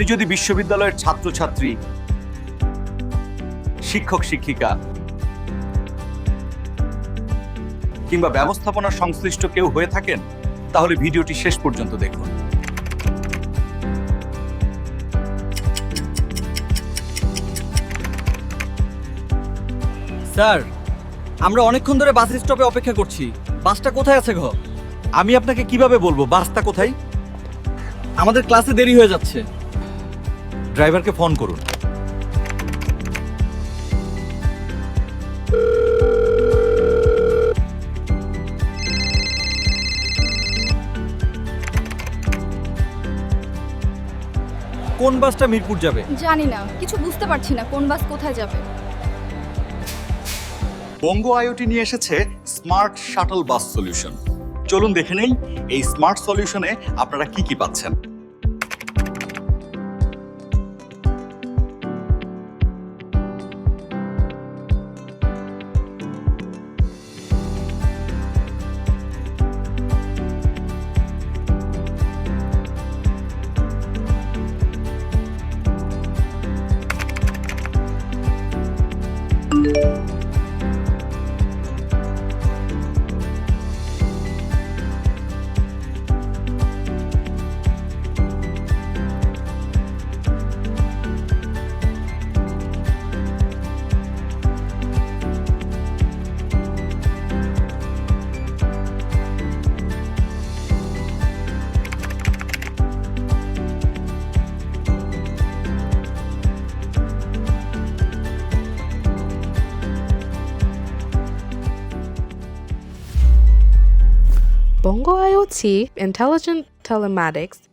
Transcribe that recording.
আপনি যদি বিশ্ববিদ্যালয়ের ছাত্রছাত্রী, শিক্ষক, শিক্ষিকা, কিংবা ব্যবস্থাপনা সংশ্লিষ্ট কেউ হয়ে থাকেন, তাহলে ভিডিওটি শেষ পর্যন্ত দেখুন। স্যার, আমরা অনেকক্ষণ ধরে বাস স্টপে অপেক্ষা করছি। বাসটা কোথায় আছে, ঘ? আমি আপনাকে কীভাবে বলব, বাসটা কোথায়? আমাদের ক্লাসে দেরি হয়ে যাচ্ছে। ড্রাইভারকে ফোন করুন। কোন বাসটা মিরপুর যাবে? জানি না কিছু বুঝতে পারছি না কোন বাস কোথায় যাবে। বঙ্গ আইওটি নিয়ে এসেছে স্মার্ট শাটল বাস সলিউশন। চলুন দেখে নেই এই স্মার্ট সলিউশনে আপনারা কি কি পাচ্ছেন। Bongo IoT Intelligent Telematics